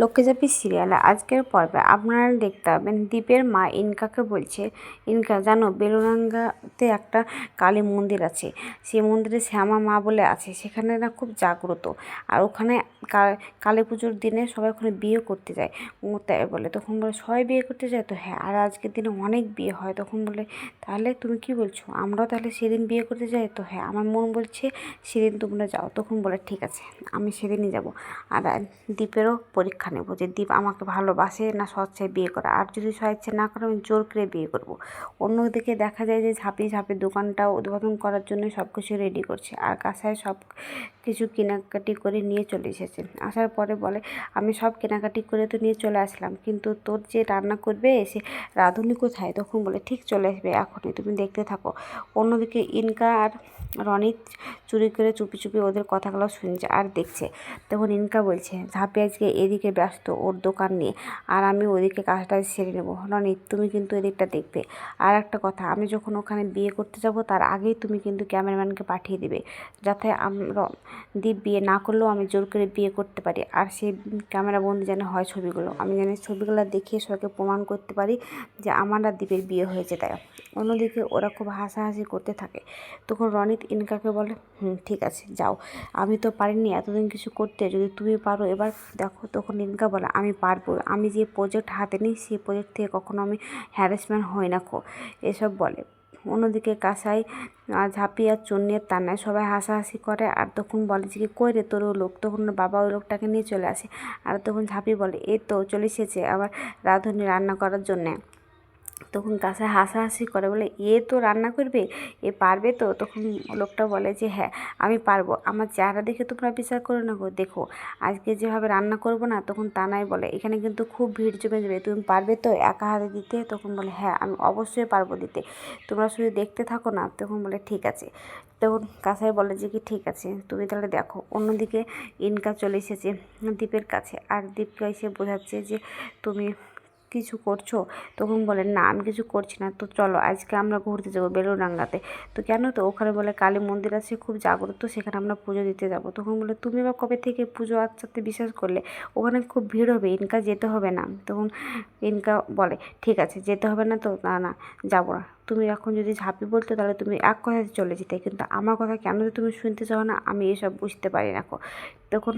লক্ষ্মীচাপি সিরিয়ালে আজকের পর্বে আপনারা দেখতে পাবেন দীপের মা ইনকাকে বলছে, ইনকা জানো বেলুনাঙ্গাতে একটা কালী মন্দির আছে। সেই মন্দিরে শ্যামা মা বলে আছে, সেখানে না খুব জাগ্রত। আর ওখানে কালী পুজোর দিনে সবাই ওখানে বিয়ে করতে যায়। তাই বলে, তখন বলে, সবাই বিয়ে করতে যায় তো? হ্যাঁ আর আজকের দিনে অনেক বিয়ে হয়। তখন বলে, তাহলে তুমি কি বলছো? আমরাও তাহলে সেদিন বিয়ে করতে যাই তো? হ্যাঁ আমার মন বলছে সেদিন তোমরা যাও। তখন বলে, ঠিক আছে, আমি সেদিনই যাব। আর দ্বীপেরও পরীক্ষা নেব যে দীপ আমাকে ভালোবাসে না স্বেচ্ছায় বিয়ে করে। আর যদি স্বেচ্ছায় না করে, আমি জোর করে বিয়ে করব। অন্যদিকে দেখা যায় যে ঝাঁপি ঝাঁপি দোকানটা উদ্বোধন করার জন্য সব কিছু রেডি করছে আর কাঁসায় সব কিছু কেনাকাটি করে নিয়ে চলে এসেছে। আসার পরে বলে, আমি সব কেনাকাটি করে তো নিয়ে চলে আসলাম, কিন্তু তোর যে রান্না করবে সে রাঁধুনি কোথায়? তখন বলে, ঠিক চলে আসবে, এখনই তুমি দেখতে থাকো। অন্যদিকে ইনকা আর রনিত চুরি করে চুপি চুপি ওদের কথাগুলো শুনছে আর দেখছে। তখন ইনকা বলছে, ঝাঁপি আজকে এদিকে ব্যস্ত ওর দোকান নিয়ে। আর আমি ওদিকে কাজটা সেরে নেব। রনিত তুমি কিন্তু এদিকটা দেখবে। আর একটা কথা, আমি যখন ওখানে বিয়ে করতে যাব, তার আগেই তুমি কিন্তু ক্যামেরাম্যানকে পাঠিয়ে দেবে। যাতে আমরা দীপ বিয়ে না করলেও আমি জোর করে বিয়ে করতে পারি। আর সেই ক্যামেরা বন্দি যেন হয় ছবিগুলো। আমি যেন ছবিগুলো দেখিয়ে সবাইকে প্রমাণ করতে পারি যে আমার আর দীপের বিয়ে হয়েছে তাই। অন্যদিকে ওরা খুব হাসাহাসি করতে থাকে। তখন রনিত ইনকাকে বলে, হুম, ঠিক আছে, যাও। আমি তো পারিনি এতদিন কিছু করতে। যদি তুমি পারো এবার দেখো। তখন ইনকা বলে আমি পারব। আমি যে প্রজেক্ট হাতে নিই সেই প্রজেক্ট থেকে কখনো আমি হ্যারাসমেন্ট হই না খো এসব বলে। অন্যদিকে কাঁসাই ঝাঁপি আর চুন্নির তান্নায় সবাই হাসাহাসি করে। আর তখন বলে যে কি, কই রে তোর লোক? তখন বাবা ওই লোকটাকে নিয়ে চলে আসে। আর তখন ঝাঁপি বলে, এই তো চলে এসেছে আবার রাঁধুনি রান্না করার জন্যে। তখন কাছে হাসাহাসি করে, বলে, এ তো রান্না করবে? এ পারবে তো? তখন লোকটা বলে যে হ্যাঁ আমি পারব। আমার চেহারা দেখে তোমরা বিচার করো না গো। দেখো, আজকে যেভাবে রান্না করব না? তখন তানাই বলে, এখানে কিন্তু খুব ভিড় জমে যাবে। তুমি পারবে তো একা হাতে দিতে? তখন বলে হ্যাঁ আমি অবশ্যই পারব দিতে। তোমরা শুধু দেখতে থাকো না? তখন বলে, ঠিক আছে। তখন কাসাই বলে যে, কি ঠিক আছে? তুমি তাহলে দেখো। অন্যদিকে ইনকা চলে এসেছে দ্বীপের কাছে। আর দীপকে এসে বোঝাচ্ছে যে, তুমি কিছু করছ? তখন বলে, না, আমি কিছু করছি না। তো চলো, আজকে আমরা ঘুরতে যাব বেলুড়াঙ্গাতে তো কেন তো? ওখানে বলে, কালী মন্দির আছে, খুব জাগ্রত, সেখানে আমরা পুজো দিতে যাব। তখন বলে, তুমি বা কবে থেকে পুজো আচ্ছাতে বিশ্বাস করলে? ওখানে খুব ভিড় হবে, ইনকা যেতে হবে না। তখন ইনকা বলে, ঠিক আছে, যেতে হবে না তো? না না, যাব না। তুমি এখন যদি ঝাঁপি বলতে তাহলে তুমি এক কথাতে চলে যেতে। কিন্তু আমার কথা কেন তুমি শুনতে চাও না, আমি এসব বুঝতে পারি না। তখন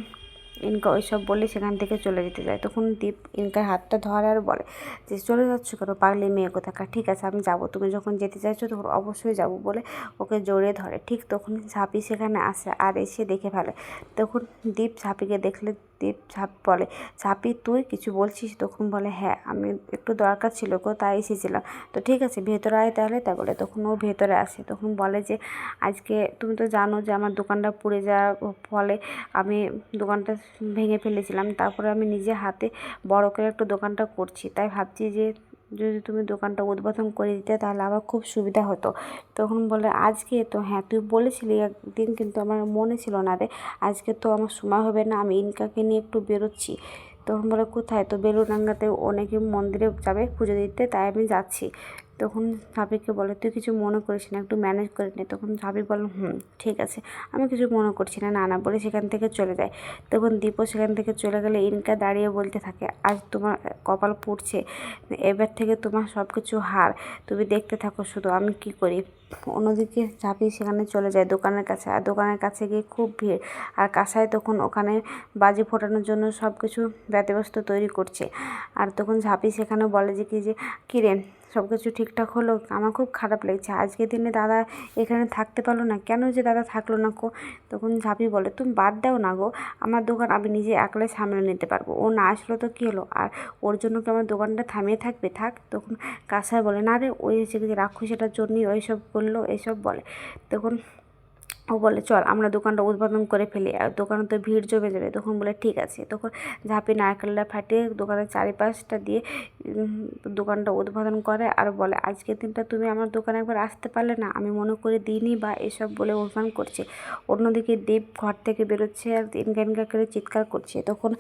ইনকা ওইসব বলে সেখান থেকে চলে যেতে যায়। তখন দীপ ইনকার হাতটা ধরে আর বলে যে, চলে যাচ্ছ কেন? পারলে মেয়ে কোথাকার? ঠিক আছে, আমি যাব। তুমি যখন যেতে চাইছো তখন অবশ্যই যাব বলে ওকে জড়িয়ে ধরে। ঠিক তখন ঝাঁপি সেখানে আসে আর এসে দেখে ফেলে। তখন দীপ ঝাঁপিকে দেখলে দীপ ছাপ বলে ছাপি তুই? কিছু বলছিস? তখন বলে হ্যাঁ আমি একটু দরকার ছিল গো, তাই এসেছিলাম। তো ঠিক আছে, ভেতরে আয় তাহলে? তা বলে, তখন ও ভেতরে আসে। তখন বলে যে, আজকে তুমি তো জানো যে আমার দোকানটা পুড়ে যাওয়ার ফলে আমি দোকানটা ভেঙে ফেলেছিলাম, তারপরে আমি নিজে হাতে বড় করে একটু দোকানটা করছি। তাই ভাবছি যে যদি তুমি দোকানটা উদ্বোধন করে দিতে তাহলে আমার খুব সুবিধা হতো। তখন বলে, আজকে তো হ্যাঁ তুই বলেছিলি একদিন কিন্তু আমার মনে ছিল না রে, আজকে তো আমার সময় হবে না, আমি ইনকাকে নিয়ে একটু বেরোচ্ছি। তখন বলে, কোথায়? তো বেলুডাঙ্গাতে অনেকে মন্দিরে যাবে পুজো দিতে, তাই আমি যাচ্ছি। তখন ঝাঁপিকে বলে, তুই কিছু মনে করিস না, একটু ম্যানেজ করে নে। তখন ঝাঁপি বলে, হুম, ঠিক আছে। আমি কিছু মনে করছি না না না। বলে সেখান থেকে চলে যায়। তখন দীপও সেখান থেকে চলে গেলে ইনকা দাঁড়িয়ে বলতে থাকে, আজ তোমার কপাল পুড়ছে, এবার থেকে তোমার সব কিছু হার। তুমি দেখতে থাকো শুধু, আমি কি করি? অন্যদিকে ঝাঁপি সেখানে চলে যায় দোকানের কাছে, আর দোকানের কাছে গিয়ে খুব ভিড়। আর কাঁসায় তখন ওখানে বাজি ফোটানোর জন্য সব কিছু ব্যতিব্যস্ত তৈরি করছে। আর তখন ঝাঁপি সেখানে বলে যে, কি যে কিরে সব কিছু ঠিকঠাক হলো? আমার খুব খারাপ লেগেছে। আজকের দিনে দাদা এখানে থাকতে পারল না। কেন যে দাদা থাকল না কো? তখন ঝাঁপি বলে, তুমি বাদ দাও না গো। আমার দোকান আমি নিজে একলাই সামলে নিতে পারব। ও না আসলো তো কী হলো? আর ওর জন্য কি আমার দোকানটা থামিয়ে থাকবে? থাক। তখন কাসায় বলে, না রে, ওই রাক্ষসেটার রাক্ষসীটার জন্যই ওই সব করল এইসব বলে। তখন ও বলে, চল, আমরা দোকানটা উদ্বোধন করে ফেলি। আর দোকানে তো ভিড় জমে যাবে। তখন বলে, ঠিক আছে। তখন ঝাঁপি নারকেলটা ফাটিয়ে দোকানের চারিপাশটা দিয়ে দোকানটা উদ্বোধন করে আর বলে, আজকের দিনটা তুমি আমার দোকানে একবার আসতে পারলে না? আমি মনে করে দিইনি বা এসব বলে অভিমান করছে। অন্যদিকে দীপ ঘর থেকে বেরোচ্ছে আর ইনকা করে চিৎকার করছে। তখন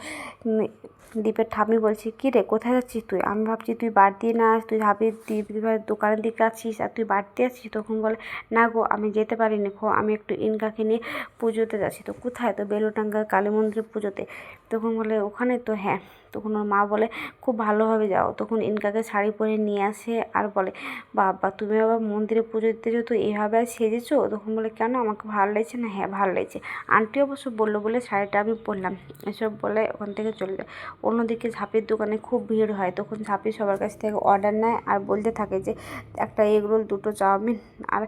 দীপের ঠামি বলছে, কী রে, কোথায় যাচ্ছিস তুই? আমি ভাবছি তুই বাড়তি না তুই ভাবি দীপ দোকানের দিকে আছিস আর তুই বাড়তি আছিস? তখন বলে, না গো, আমি যেতে পারিনি। খো, আমি একটু ইনকাকে নিয়ে পুজোতে যাচ্ছি। তো কোথায়? তো বেলুটাঙ্গা কালী মন্দিরের পুজোতে। তখন বলে, ওখানে তো হ্যাঁ। তখন ওর মা বলে, খুব ভালোভাবে যাও। তখন ইনকাকে শাড়ি পরে নিয়ে আসে আর বলে, বাবা, তুমি আবার মন্দিরে পুজো দিতে যেত এইভাবে আর সেজেছো? তখন বলে, কেন? আমাকে ভালো লাগছে না? হ্যাঁ ভালো লাগছে। আন্টি অবশ্য বলল বলে, শাড়িটা আমি পরলাম। এসব বলে ওখান থেকে চলে যায়। অন্যদিকে ঝাঁপির দোকানে খুব ভিড় হয়। তখন ঝাঁপি সবার কাছ থেকে অর্ডার নেয় আর বলতে থাকে যে, একটা এগ রোল, দুটো চাউমিন আর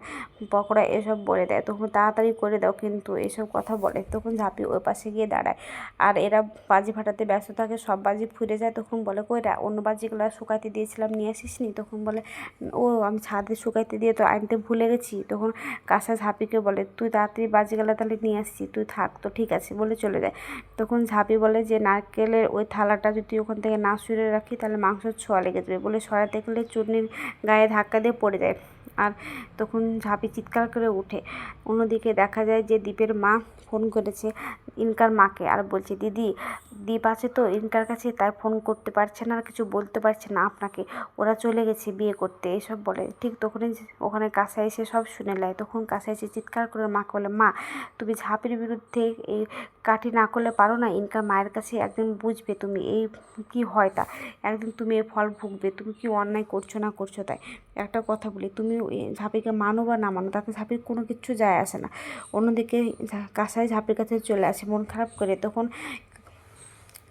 পকোড়া, এসব বলে দেয়। তখন তাড়াতাড়ি করে দাও, কিন্তু এসব কথা বলে। তখন ঝাঁপি ওই পাশে গিয়ে দাঁড়ায়। আর এরা বাজি ফাটাতে ব্যস্ত থাকে, সব বাজি ফুরে যায়, তখন বলে কইরা অন্য বাজিগুলো শুকাইতে দিয়েছিলাম, নিয়ে আসিস নি তখন বলে, ও, আমি ছাদে শুকাইতে দিয়ে তো আনতে ভুলে গেছি। তখন কাঁসা ঝাঁপিকে বলে, তুই তাড়াতাড়ি বাজিগুলো তাহলে নিয়ে আসছি তুই থাক, তো ঠিক আছে, বলে চলে যায়। তখন ঝাঁপি বলে যে, নারকেলের ওই থালাটা যদি ওখান থেকে না সরিয়ে রাখি, তাহলে মাংসের ছোঁয়া লেগে যাবে, বলে সরাতে গেলে চুর্নির গায়ে ধাক্কা দিয়ে পড়ে যায়। আর তখন ঝাঁপি চিৎকার করে উঠে অন্যদিকে দেখা যায় যে দ্বীপের মা ফোন করেছে ইনকার মাকে আর বলছে, দিদি দ্বীপ আছে তো, ইনকার কাছে, তাই ফোন করতে পারছে না আর কিছু বলতে পারছে না আপনাকে। ওরা চলে গেছে বিয়ে করতে। এসব বলে। ঠিক তখনই ওখানে কাছে এসে সব শুনে নেয়। তখন কাছে এসে চিৎকার করে মাকে বলে, মা, তুমি ঝাঁপির বিরুদ্ধে এই কাঠি না করলে পারো না? ইনকার মায়ের কাছে একদিন বুঝবে তুমি এই কি হয় তা। একদিন তুমি এই ফল ভুগবে। তুমি কি অন্যায় করছ না করছ তাই? একটা কথা বলি, তুমি ঝাঁপিকে মানো বা না মানো, তাতে ঝাঁপির কোনো কিছু যায় আসে না। অন্যদিকে কাঁসাই ঝাঁপির কাছে চলে আসে, মন খারাপ করে, তখন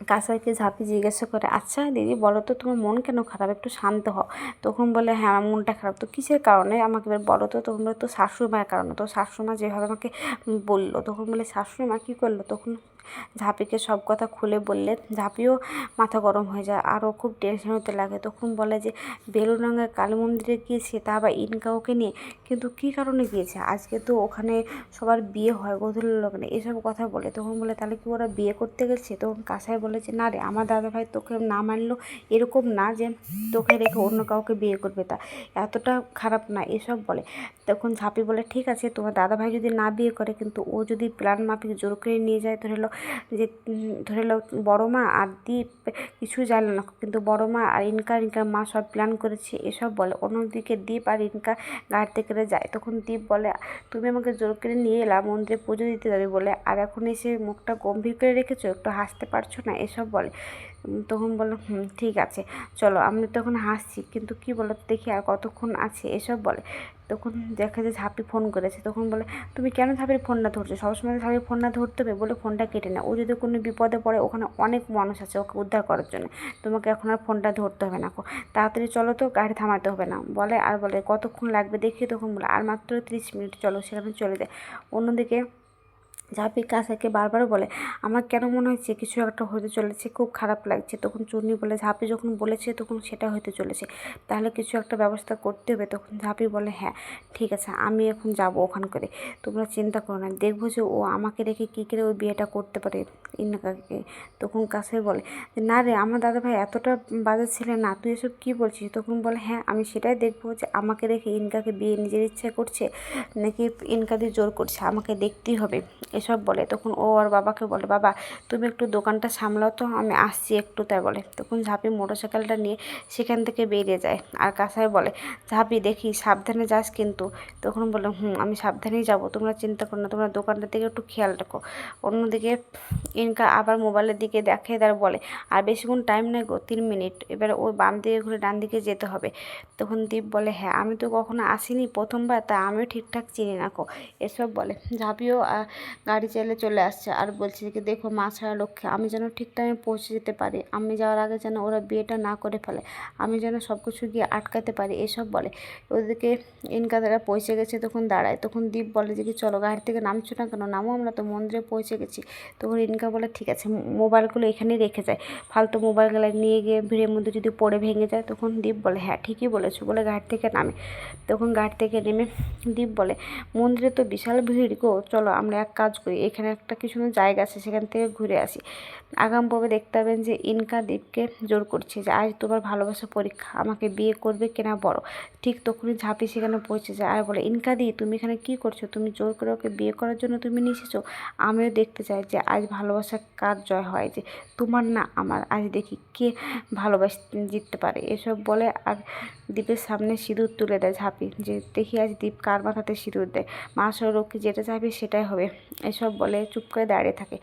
কাঁসাইকে ঝাঁপি জিজ্ঞাসা করে আচ্ছা দিদি, বলো তো তোমার মন কেন খারাপ? একটু শান্ত হও। তখন বলে হ্যাঁ আমার মনটা খারাপ। তো কিসের কারণে? আমাকে এবার বলো তো তখন বলে তো শাশুড়ি কারণে। তো শাশুড়ি মা যেভাবে আমাকে বলল, তখন বলে শাশুড়ি মা কী করল? তখন ঝাঁপিকে সব কথা খুলে বললে, ঝাঁপিও মাথা গরম হয়ে যায় আরও খুব টেনশন হতে লাগে। তখন বলে যে বেলুনাঙ্গার কালী মন্দিরে গিয়েছে, তা আবার ইনকাউকে নিয়ে? কিন্তু কী কারণে গিয়েছে? আজকে তো ওখানে সবার বিয়ে হয় গোধূলি লগ্নে। এসব কথা বলে, তখন বলে, তাহলে কি ওরা বিয়ে করতে গেছে? তখন কাসাই বলে যে না রে, আমার দাদাভাই তোকে না মানলো, এরকম না যে তোকে রেখে অন্য কাউকে বিয়ে করবে তা। এতটা খারাপ না, এসব বলে। তখন ঝাঁপি বলে, ঠিক আছে, তোমার দাদাভাই যদি না বিয়ে করে, কিন্তু ও যদি প্ল্যান মাফিক জোর করে নিয়ে যায়, ধরে যে, ধরে লো বড়ো মা আর দ্বীপ কিছু জানে না। কিন্তু বড়ো মা আর ইনকা ইনকার মা সব প্ল্যান করেছে, এসব বলে। অন্যদিকে দ্বীপ আর ইনকা গাড়িতে করে যায়। তখন দ্বীপ বলে, তুমি আমাকে জোর করে নিয়ে এলাম মন্দিরে পুজো দিতে যাবে বলে। আর এখন এসে মুখটা গম্ভীর করে রেখেছো, একটু হাসতে পারছ না? এসব বলে। তখন বলল, হুম, ঠিক আছে, চলো আমি তখন হাসছি, কিন্তু কি বলো দেখি আর কতক্ষণ আছে, এসব বলে। তখন দেখা যায় ঝাঁপি ফোন করেছে, তখন বলে, তুমি কেন ঝাঁপির ফোনটা ধরছো? সবসময় ঝাঁপির ফোনটা ধরতে হবে বলে ফোনটা কেটে না ও যদি কোনো বিপদে পড়ে, ওখানে অনেক মানুষ আছে ওকে উদ্ধার করার জন্য। তোমাকে এখন আর ফোনটা ধরতে হবে না তাড়াতাড়ি চলো তো, গাড়ি থামাতে হবে না, বলে, আর বলে, কতক্ষণ লাগবে? দেখি তখন বলে, আর মাত্র তিরিশ মিনিট, চলো, সেখানে চলে যায়। অন্যদিকে ঝাঁপি কাসাকে বারবার বলে, আমার কেন মনে হচ্ছে কিছু একটা হতে চলেছে? খুব খারাপ লাগছে। তখন চুন্নি বলে, ঝাঁপি যখন বলেছে তখন সেটা হতে চলেছে। তাহলে কিছু একটা ব্যবস্থা করতে হবে। তখন ঝাঁপি বলে হ্যাঁ ঠিক আছে, আমি এখন যাব ওখান করে। তোমরা চিন্তা করো না, দেখব যে ও আমাকে রেখে কী করে ওই বিয়েটা করতে পারে ইন্নাকাকে। তখন কাছে বলে, না রে, আমার দাদাভাই এতটা বাজে ছেলে না, তুই এসব কী বলছিস? তখন বলে হ্যাঁ আমি সেটাই দেখব যে আমাকে রেখে ইনকাকে বিয়ে নিজের ইচ্ছে করছে নাকি ইনকা দিয়ে জোর করছে, আমাকে দেখতেই হবে। এসব বলে, তখন ও আর বাবাকে বলে, বাবা, তুমি একটু দোকানটা সামলাও তো, আমি আসছি একটু। তাই বলে। তখন ঝাঁপি মোটরসাইকেলটা নিয়ে সেখান থেকে বেরিয়ে যায়। আর কাসাই বলে, ঝাঁপি, দেখি সাবধানে যাস কিন্তু। তখন বলে হুম, আমি সাবধানেই যাব, তোমরা চিন্তা করো না, তোমরা দোকানটার দিকে একটু খেয়াল রাখো। অন্যদিকে ইনকা আবার মোবাইলের দিকে দেখে, তার বলে, আর বেশিক্ষণ টাইম নেই গো, তিন মিনিট। এবার ওই বাম দিকে ঘুরে ডান দিকে যেতে হবে। তখন দীপ বলে হ্যাঁ আমি তো কখনো আসিনি প্রথমবার, তা আমিও ঠিকঠাক চিনি না কো এসব বলে। ঝাঁপিও গাড়ি চাইলে চলে আসছে আর বলছে যে দেখো, মা ছাড়া লক্ষ্যে আমি যেন ঠিক টাইমে পৌঁছে যেতে পারি। আমি যাওয়ার আগে যেন ওরা বিয়েটা না করে ফেলে। আমি যেন সব কিছু গিয়ে আটকাতে পারি। এসব বলে। ওদেরকে ইনকা তারা পৌঁছে গেছে তখন দাঁড়ায়। তখন দীপ বলে যে কি, চলো, গাড়ি থেকে নামছো না কেন? নামো, আমরা তো মন্দিরে পৌঁছে গেছি। তখন ইনকা বলে, ঠিক আছে মোবাইলগুলো এখানেই রেখে যায়। ফালতু মোবাইলগুলো নিয়ে গিয়ে ভিড়ের মধ্যে যদি পড়ে ভেঙে যায়, তখন দীপ বলে হ্যাঁ ঠিকই বলেছ। বলে, গাড়ি থেকে নামে। তখন গাড়ি থেকে নেমে দীপ বলে, মন্দিরে তো বিশাল ভিড় গো। চলো, আমরা এক কাজ করি। এখানে একটা কিছু জায়গা আছে, সেখান থেকে ঘুরে আসি। আগাম পর্বে দেখতে পাবেন যে ইনকা দীপকে জোর করছে যে, আজ তোমার ভালোবাসা পরীক্ষা, আমাকে বিয়ে করবে কেনা বড়? ঠিক তখনই ঝাঁপি সেখানে পৌঁছে যায় আর বলে, ইনকা দি, তুমি এখানে কি করছ? তুমি জোর করে ওকে বিয়ে করার জন্য তুমি নিয়ে আমিও দেখতে চাই যে, আজ ভালোবাসা কার জয় হয়? যে, তোমার না আমার, আজ দেখি কে ভালোবাস জিততে পারে? এসব বলে আর দ্বীপের সামনে সিঁদুর তুলে দেয় ঝাঁপি। যে, দেখি আজ দ্বীপ কার মাথাতে সিঁদুর দেয়? মা সৌরভকে যেটা চাইবে সেটাই হবে। এসব বলে চুপ করে দাঁড়িয়ে থাকে।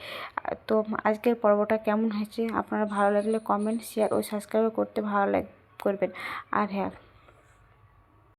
তো আজকের পর্বটা কেমন হয়েছে? আপনারা ভালো লাগলে কমেন্ট শেয়ার ও সাবস্ক্রাইব করতে ভালো লাগ, করবেন। আর হ্যাঁ।